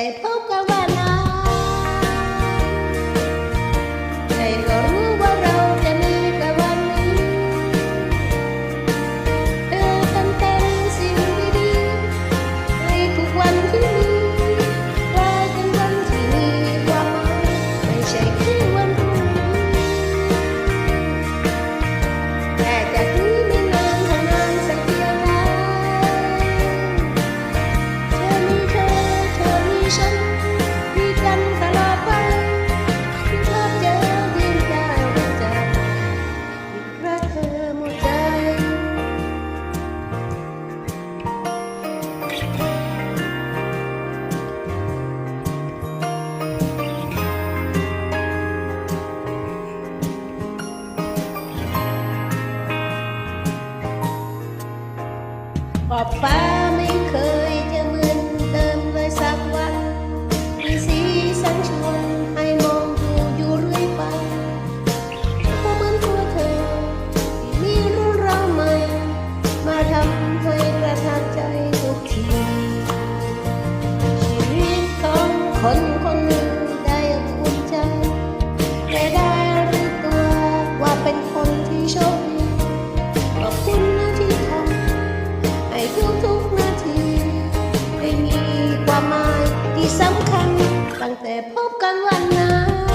they Và ตั้งแต่พบกันวันนั้น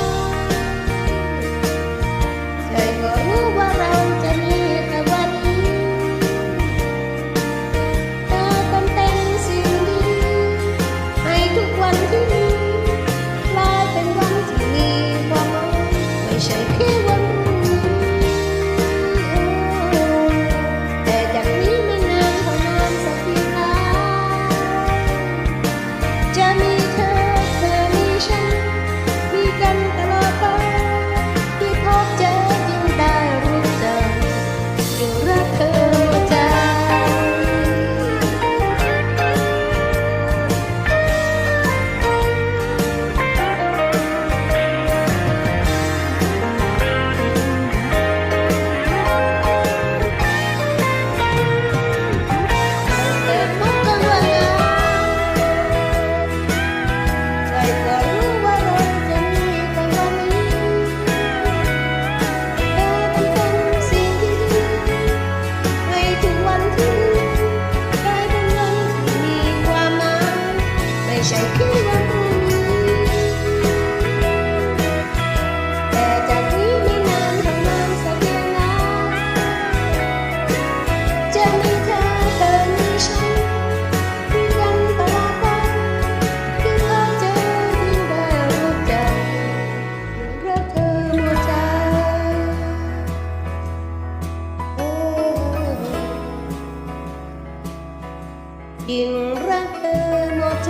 ยิ่งรักเธอหมดใจ